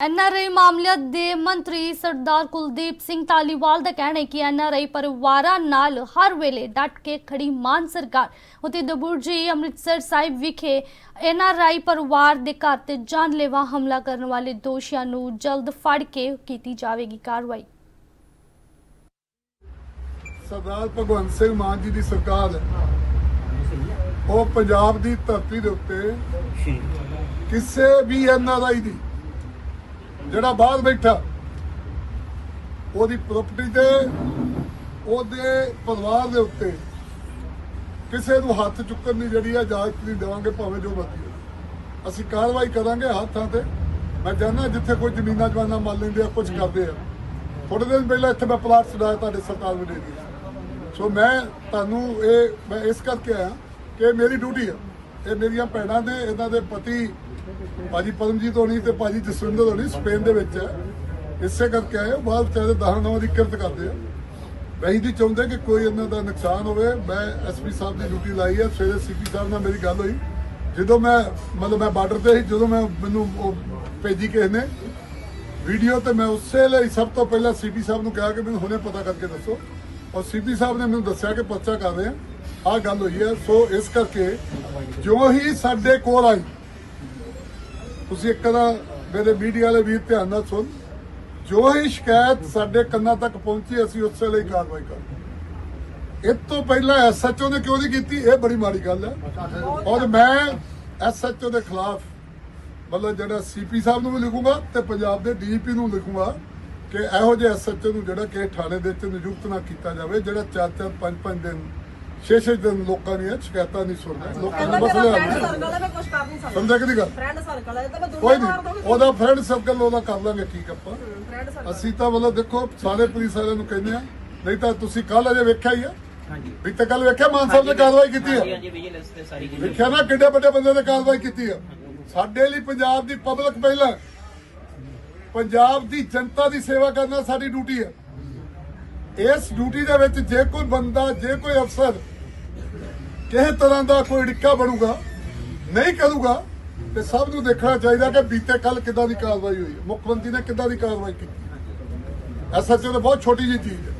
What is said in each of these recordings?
NRI ਮਾਮਲਿਆਂ ਦੇ ਮੰਤਰੀ ਸਰਦਾਰ ਕੁਲਦੀਪ ਸਿੰਘ ਧਾਲੀਵਾਲ ਦਾ ਕਹਿਣਾ ਹੈ ਕਿ ਐਨਆਰਆਈ ਪਰਿਵਾਰਾਂ ਨਾਲ ਹਰ ਵੇਲੇ ਡਟ ਕੇ ਖੜੀ ਮਾਨ ਸਰਕਾਰ ਉਤੇ ਦਬੁਰਜੀ ਅੰਮ੍ਰਿਤਸਰ ਸਾਹਿਬ ਵਿਖੇ ਐਨਆਰਆਈ ਪਰਿਵਾਰ ਦੇ ਘਰ ਤੇ ਜਾਨਲੇਵਾ ਹਮਲਾ ਕਰਨ ਵਾਲੇ ਦੋਸ਼ੀਆਂ ਨੂੰ ਜਲਦ ਫੜ ਕੇ ਕੀਤੀ ਜਾਵੇਗੀ ਕਾਰਵਾਈ। ਸਰਦਾਰ ਭਗਵੰਤ ਸਿੰਘ ਮਾਨ ਜੀ ਦੀ ਸਰਕਾਰ ਉਹ ਪੰਜਾਬ ਦੀ ਧਰਤੀ ਦੇ ਉੱਤੇ ਕਿਸੇ ਵੀ ਐਨਆਰਆਈ ਦੀ ਜਿਹੜਾ ਬਾਹਰ ਬੈਠਾ, ਉਹਦੀ ਪ੍ਰਾਪਰਟੀ ਤੇ, ਉਹਦੇ ਪਰਿਵਾਰ ਦੇ ਉੱਤੇ ਕਿਸੇ ਨੂੰ ਹੱਥ ਚੁੱਕਣ ਦੀ ਜਿਹੜੀ ਆ ਇਜਾਜ਼ਤ ਨਹੀਂ ਦੇਵਾਂਗੇ, ਭਾਵੇਂ ਜੋ ਮਰਜ਼ੀ ਅਸੀਂ ਕਾਰਵਾਈ ਕਰਾਂਗੇ ਹੱਥਾਂ ਤੇ। ਮੈਂ ਜਾਣਦਾ ਜਿੱਥੇ ਕੋਈ ਜ਼ਮੀਨਾਂ, ਜਵਾਨਾਂ ਮੰਨ ਲੈਂਦੇ ਆ ਕੁਝ ਕਰਦੇ ਆ। ਥੋੜੇ ਦਿਨ ਪਹਿਲਾਂ ਇੱਥੇ ਮੈਂ ਪਲਾਟ ਛਡਾਇਆ ਤੁਹਾਡੇ ਸਰਕਾਰ ਨੂੰ ਦੇ ਦਿੱਤੀ। ਸੋ ਮੈਂ ਤੁਹਾਨੂੰ ਇਹ, ਮੈਂ ਇਸ ਕਰਕੇ ਆਇਆ ਕਿ ਮੇਰੀ ਡਿਊਟੀ ਆ। ਇਹ ਮੇਰੀਆਂ ਭੈਣਾਂ ਦੇ ਇਹਨਾਂ ਦੇ ਪਤੀ ਭਾਜੀ ਪਰਮਜੀਤ ਹੋਣੀ ਤੇ ਭਾਜੀ ਜਸਵਿੰਦਰ ਹੋਣੀ ਸਪੇਨ ਦੇ ਵਿੱਚ ਹੈ। ਇਸੇ ਕਰਕੇ ਆਏ ਆ, ਬਾਹਰ ਵਿਚਾਰੇ ਦਹਾਂ ਨਵਾਂ ਦੀ ਕਿਰਤ ਕਰਦੇ ਆ ਵੈਸੇ ਨਹੀਂ ਚਾਹੁੰਦੇ ਕਿ ਕੋਈ ਇਹਨਾਂ ਦਾ ਨੁਕਸਾਨ ਹੋਵੇ। ਮੈਂ ਐਸਪੀ ਸਾਹਿਬ ਦੀ ਡਿਊਟੀ ਲਾਈ ਹੈ। ਸਵੇਰੇ ਸੀਪੀ ਸਾਹਿਬ ਨਾਲ ਮੇਰੀ ਗੱਲ ਹੋਈ। ਜਦੋਂ ਮੈਂ ਮਤਲਬ ਮੈਂ ਬਾਰਡਰ ਤੇ ਸੀ ਜਦੋਂ ਮੈਂ ਮੈਨੂੰ ਉਹ ਭੇਜੀ ਕਿਸੇ ਨੇ ਵੀਡੀਓ ਤੇ ਮੈਂ ਉਸੇ ਲਈ ਸਭ ਤੋਂ ਪਹਿਲਾਂ ਸੀਪੀ ਸਾਹਿਬ ਨੂੰ ਕਿਹਾ ਕਿ ਮੈਨੂੰ ਹੁਣੇ ਪਤਾ ਕਰਕੇ ਦੱਸੋ। ਔਰ ਸੀਪੀ ਸਾਹਿਬ ਨੇ ਮੈਨੂੰ ਦੱਸਿਆ ਕਿ ਪਰਚਾ ਕਰ ਰਹੇ ਆ ਆਹ ਗੱਲ ਹੋਈ ਹੈ। ਸੋ ਇਸ ਕਰਕੇ ਜੋ ਹੀ ਸਾਡੇ ਕੋਲ ਆਈ ਤੁਸੀਂ ਇੱਕ ਦਾ ਮੇਰੇ ਮੀਡੀਆ ਵਾਲੇ ਵੀਰ ਧਿਆਨ ਨਾਲ ਸੁਣ। ਜੋ ਹੀ ਸ਼ਿਕਾਇਤ ਸਾਡੇ ਕੰਨਾਂ ਤੱਕ ਪਹੁੰਚੀ, ਅਸੀਂ ਉਸੇ ਲਈ ਕਾਰਵਾਈ ਕਰਾਂਗੇ ਇਹ ਤੋਂ ਪਹਿਲਾਂ ਐਸਐਚਓ ਨੇ ਕਿਉਂ ਨਹੀਂ ਕੀਤੀ? ਇਹ ਬੜੀ ਮਾੜੀ ਗੱਲ ਹੈ। ਔਰ ਮੈਂ ਐਸਐਚਓ ਦੇ ਖਿਲਾਫ ਮਤਲਬ ਜਿਹੜਾ ਸੀਪੀ ਸਾਹਿਬ ਨੂੰ ਵੀ ਲਿਖੂਗਾ ਤੇ ਪੰਜਾਬ ਦੇ ਡੀਜੀਪੀ ਨੂੰ ਲਿਖੂਗਾ ਕਿ ਇਹੋ ਜਿਹੇ ਐਸਐਚਓ ਨੂੰ ਜਿਹੜਾ ਕਿ ਥਾਣੇ ਦੇ ਵਿੱਚ ਨਿਯੁਕਤ ਨਾ ਕੀਤਾ ਜਾਵੇ, ਜਿਹੜਾ ਚਾਰ ਚਾਰ ਪੰਜ ਪੰਜ ਦਿਨ ਛੇ ਛੇ ਦਿਨ ਲੋਕਾਂ ਦੀਆਂ ਸ਼ਿਕਾਇਤਾਂ ਨਹੀਂ ਸੁਣਦਾ। ਲੋਕਾਂ ਦੇ ਕਹਿੰਦਾ ਮਸਲੇ ਮੇਰਾ ਹੱਲ ਫਰੈਂਡ ਨਹੀਂ ਸਰਕਲ ਹੈ ਮੈਂ ਕੁਝ ਕਰ ਨਹੀਂ ਸਕਦਾ। ਸਮਝਿਆ ਕਿਹਦੀ ਗੱਲ? ਫਰੈਂਡ ਸਰਕਲ ਹੈ ਤੇ ਮੈਂ ਕੋਈ ਦੁਨੀਆ ਮਾਰ ਨਹੀਂ ਦੂੰਗੀ ਉਹਦਾ ਫਰੈਂਡ ਸਰਕਲ ਉਹਦਾ ਕਰ ਲਾਂਗੇ ਠੀਕ ਆਪਾਂ। ਫਰੈਂਡ ਸਰਕਲ ਅਸੀਂ ਤਾਂ ਮਤਲਬ ਦੇਖੋ ਸਾਰੇ ਪੁਲਿਸ ਵਾਲਿਆਂ ਨੂੰ ਕਹਿੰਦੇ ਆ ਨਹੀਂ ਤਾਂ ਤੁਸੀਂ ਕੱਲ ਅਜੇ ਵੇਖਿਆ ਹੀ ਆ। ਹਾਂਜੀ। ਵੀ ਤਾਂ ਕੱਲ ਵੇਖਿਆ ਮਾਨ ਸਾਹਿਬ ਨੇ ਕਾਰਵਾਈ ਕੀਤੀ ਹਾਂਜੀ ਆ ਹਾਂਜੀ ਵਿਜੀਲੈਂਸ ਤੇ ਸਾਰੀ ਚੀਜ਼ਾਂ। ਵੇਖਿਆ ਨਾ ਕਿੱਡੇ ਵੱਡੇ ਬੰਦੇ ਨੇ ਕਾਰਵਾਈ ਕੀਤੀ ਆ। ਸਾਡੇ ਲਈ ਪੰਜਾਬ ਦੀ ਪਬਲਿਕ ਪਹਿਲਾਂ। ਪੰਜਾਬ ਦੀ ਜਨਤਾ ਦੀ ਸੇਵਾ ਕਰਨਾ ਸਾਡੀ ਡਿਊਟੀ ਹੈ ਇਸ ਡਿਊਟੀ ਦੇ ਵਿੱਚ ਜੇ ਕੋਈ ਬੰਦਾ ਜੇ ਕੋਈ ਅਫਸਰ ਕਿਸੇ ਤਰ੍ਹਾਂ ਦਾ ਕੋਈ ਡਿੱਕਾ ਬਣੂਗਾ, ਨਹੀਂ ਕਰੂਗਾ, ਤੇ ਸਭ ਨੂੰ ਦੇਖਣਾ ਚਾਹੀਦਾ ਕਿ ਬੀਤੇ ਕੱਲ ਕਿੱਦਾਂ ਦੀ ਕਾਰਵਾਈ ਹੋਈ, ਮੁੱਖ ਮੰਤਰੀ ਨੇ ਕਿੱਦਾਂ ਦੀ ਕਾਰਵਾਈ ਕੀਤੀ। ਐਸਐਚਓ ਤਾਂ ਬਹੁਤ ਛੋਟੀ ਜਿਹੀ ਚੀਜ਼ ਹੈ।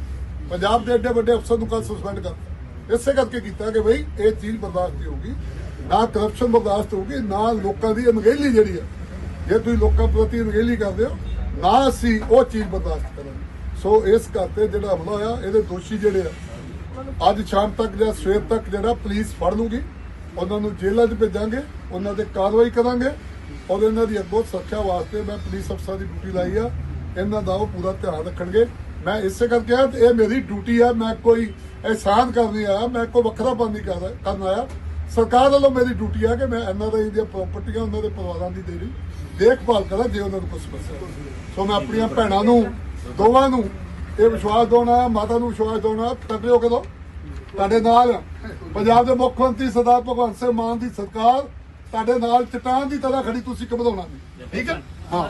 ਪੰਜਾਬ ਦੇ ਐਡੇ ਵੱਡੇ ਅਫਸਰ ਨੂੰ ਕੱਲ ਸਸਪੈਂਡ ਕਰ ਇਸੇ ਕਰਕੇ ਕੀਤਾ ਕਿ ਬਈ ਇਹ ਚੀਜ਼ ਬਰਦਾਸ਼ਤ ਨਹੀਂ ਹੋਊਗੀ, ਨਾ ਕਰਪਸ਼ਨ ਬਰਦਾਸ਼ਤ ਹੋਊਗੀ, ਨਾ ਲੋਕਾਂ ਦੀ ਅਣਗਹਿਲੀ ਜਿਹੜੀ ਹੈ, ਜੇ ਤੁਸੀਂ ਲੋਕਾਂ ਪ੍ਰਤੀ ਅਣਗਹਿਲੀ ਕਰਦੇ ਹੋ, ਨਾ ਅਸੀਂ ਉਹ ਚੀਜ਼ ਬਰਦਾਸ਼ਤ ਕਰਾਂਗੇ। ਸੋ ਇਸ ਕਰਕੇ ਜਿਹੜਾ ਹਮਲਾ ਹੋਇਆ, ਇਹਦੇ ਦੋਸ਼ੀ ਜਿਹੜੇ ਆ ਅੱਜ ਸ਼ਾਮ ਤੱਕ ਜਾਂ ਸਵੇਰ ਤੱਕ ਜਿਹੜਾ ਪੁਲਿਸ ਫੜ ਲੂਗੀ, ਉਹਨਾਂ ਨੂੰ ਜੇਲ੍ਹਾਂ 'ਚ ਭੇਜਾਂਗੇ, ਉਹਨਾਂ ਤੇ ਕਾਰਵਾਈ ਕਰਾਂਗੇ ਔਰ ਇਹਨਾਂ ਦੀ ਅੱਗੋਂ ਸੁਰੱਖਿਆ ਵਾਸਤੇ ਮੈਂ ਪੁਲਿਸ ਅਫਸਰ ਦੀ ਡਿਊਟੀ ਲਾਈ ਆ, ਇਹਨਾਂ ਦਾ ਉਹ ਪੂਰਾ ਧਿਆਨ ਰੱਖਣਗੇ। ਮੈਂ ਇਸੇ ਕਰਕੇ ਆ ਇਹ ਮੇਰੀ ਡਿਊਟੀ ਆ, ਮੈਂ ਕੋਈ ਅਹਿਸਾਨ ਕਰਨੀ ਨਹੀਂ ਆਇਆ, ਮੈਂ ਕੋਈ ਵੱਖਰਾ ਨਹੀਂ ਕਰ ਕਰਨ ਆਇਆ। ਸਰਕਾਰ ਵੱਲੋਂ ਮੇਰੀ ਡਿਊਟੀ ਆ ਕਿ ਮੈਂ ਐਨਆਰਆਈ ਦੀਆਂ ਪ੍ਰਾਪਰਟੀਆਂ ਉਹਨਾਂ ਦੇ ਪਰਿਵਾਰਾਂ ਦੀ ਦੇਰੀ ਦੇਖਭਾਲ ਕਰਾਂ ਜੇ ਉਹਨਾਂ ਨੂੰ ਕੁਝ ਸਮੱਸਿਆ ਸੋ ਮੈਂ ਆਪਣੀਆਂ ਭੈਣਾਂ ਨੂੰ, ਦੋਵਾਂ ਨੂੰ ਇਹ ਵਿਸ਼ਵਾਸ ਦਿਵਾਉਣਾ ਮਾਤਾ ਨੂੰ ਵਿਸ਼ਵਾਸ ਦਿਵਾਉਣਾ ਤਕੜੇ ਹੋ ਕੇ ਦੋ ਤੁਹਾਡੇ ਨਾਲ ਪੰਜਾਬ ਦੇ ਮੁੱਖ ਮੰਤਰੀ ਸਰਦਾਰ ਭਗਵੰਤ ਸਿੰਘ ਮਾਨ ਦੀ ਸਰਕਾਰ, ਤੁਹਾਡੇ ਨਾਲ ਚਟਾਨ ਦੀ ਤਰ੍ਹਾਂ ਖੜੀ ਤੁਸੀਂ ਘਬਰਾਉਣਾ ਠੀਕ ਹੈ? ਹਾਂ।